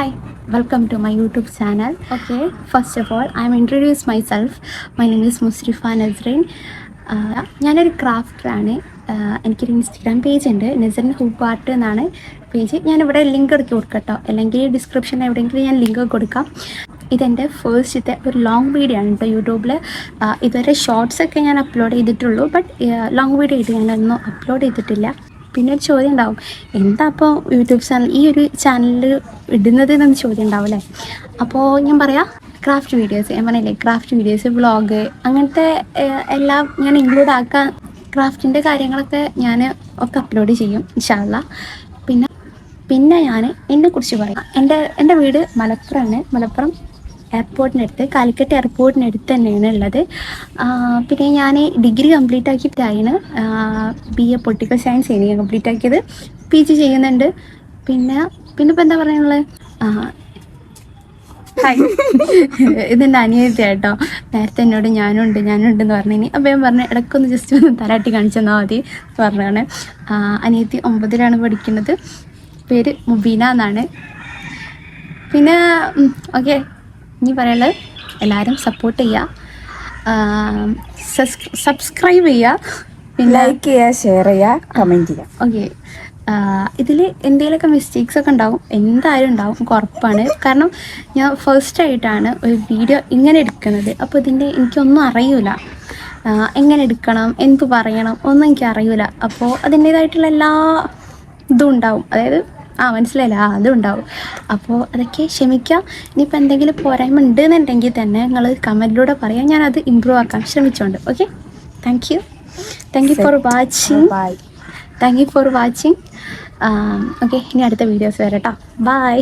Hi, to my YouTube channel okay first of all I am introduce myself my name Musrifa Musrifa Nasreen ഞാനൊരു ക്രാഫ്റ്ററാണ് എനിക്കൊരു Instagram page ഉണ്ട്. Nasreen hoop art എന്നാണ് page ഞാനിവിടെ link എടുക്കി കൊടുക്കട്ടോ. അല്ലെങ്കിൽ ഡിസ്ക്രിപ്ഷനിൽ എവിടെയെങ്കിലും ഞാൻ ലിങ്ക് കൊടുക്കാം. ഇതെന്റെ ഫേസ്റ്റത്തെ ഒരു ലോങ് വീഡിയോ ആണ് കേട്ടോ യൂട്യൂബിൽ ഇതുവരെ ഷോർട്സ് ഒക്കെ ഞാൻ അപ്ലോഡ് ചെയ്തിട്ടുള്ളൂ. ബട്ട് ലോങ് വീഡിയോ ആയിട്ട് ഞാനൊന്നും അപ്ലോഡ് ചെയ്തിട്ടില്ല. പിന്നെ ഒരു ചോദ്യം ഉണ്ടാവും. എന്താ അപ്പോൾ യൂട്യൂബ് ചാനൽ ഈ ഒരു ചാനൽ ഇടുന്നത് എന്നൊരു ചോദ്യം ഉണ്ടാവും അല്ലേ? അപ്പോൾ ഞാൻ പറയാം ക്രാഫ്റ്റ് വീഡിയോസ് ഞാൻ പറഞ്ഞില്ലേ ക്രാഫ്റ്റ് വീഡിയോസ് വ്ളോഗ് അങ്ങനത്തെ എല്ലാം ഞാൻ ഇൻക്ലൂഡ് ആക്കാൻ ക്രാഫ്റ്റിന്റെ കാര്യങ്ങളൊക്കെ ഞാൻ ഒക്കെ അപ്ലോഡ് ചെയ്യും ഇൻഷാല്ല പിന്നെ പിന്നെ ഞാൻ എന്നെക്കുറിച്ച് പറയാം. എന്റെ എന്റെ വീട് മലപ്പുറമാണ് മലപ്പുറം എയർപോർട്ടിനടുത്ത് കാലിക്കറ്റ് എയർപോർട്ടിനടുത്ത് തന്നെയാണ് ഉള്ളത് പിന്നെ ഞാൻ ഡിഗ്രി കംപ്ലീറ്റ് ആക്കിയിട്ടാണ് ബി എ പൊളിറ്റിക്കൽ സയൻസ് ആണ് ഞാൻ കംപ്ലീറ്റ് ആക്കിയത് പി ജി ചെയ്യുന്നുണ്ട്. പിന്നെ പിന്നെ ഇപ്പം എന്താ പറയാനുള്ളത് ഹായ്. ഇതെന്റെ അനിയത്തി കേട്ടോ നേരത്തെ എന്നോട് ഞാനുണ്ട് ഞാനുണ്ട് എന്ന് പറഞ്ഞു അപ്പോൾ ഞാൻ പറഞ്ഞു ഇടയ്ക്കൊന്ന് ജസ്റ്റ് ഒന്ന് തലാട്ടി കാണിച്ചു തന്നാൽ മതി പറഞ്ഞാണ് അനിയത്തി ഒമ്പതിലാണ് പഠിക്കുന്നത്. പേര് മുബീന എന്നാണ്. പിന്നെ ഓക്കെ ഇനി പറയുള്ളത് എല്ലാവരും സപ്പോർട്ട് ചെയ്യുക സബ്സ്ക്രൈബ് ചെയ്യുക പിന്നെ ലൈക്ക് ചെയ്യുക ഷെയർ ചെയ്യുക കമന്റ് ചെയ്യുക ഓക്കെ ഇതിൽ എന്തെങ്കിലുമൊക്കെ മിസ്റ്റേക്സ് ഒക്കെ ഉണ്ടാവും. എന്തായാലും ഉണ്ടാവും. കുറപ്പാണ് ഉറപ്പാണ്. കാരണം ഞാൻ ഫസ്റ്റ് ആയിട്ടാണ് ഒരു വീഡിയോ ഇങ്ങനെ എടുക്കുന്നത്. അപ്പോൾ ഇതിന്റെ എനിക്കൊന്നും അറിയൂല. ആ, എങ്ങനെ എടുക്കണം? എന്ത് പറയണം? ഒന്നും എനിക്ക് അറിയില്ല അപ്പോൾ അതിന്റേതായിട്ടുള്ള എല്ലാ ഇതും ഉണ്ടാവും. അതായത് ആ മനസ്സിലായില്ല? ആ അതും ഉണ്ടാവും. അപ്പോൾ അതൊക്കെ ക്ഷമിക്കാം. ഇനിയിപ്പോൾ എന്തെങ്കിലും പോരായ്മ ഉണ്ട് എന്നുണ്ടെങ്കിൽ തന്നെ നിങ്ങൾ കമന്റിലൂടെ പറയാം. ഞാനത് ഇമ്പ്രൂവ് ആക്കാൻ ശ്രമിച്ചോണ്ട്. Okay thank you thank you for watching bye thank you for watching okay ഇനി അടുത്ത വീഡിയോസ് വരട്ടോ ബൈ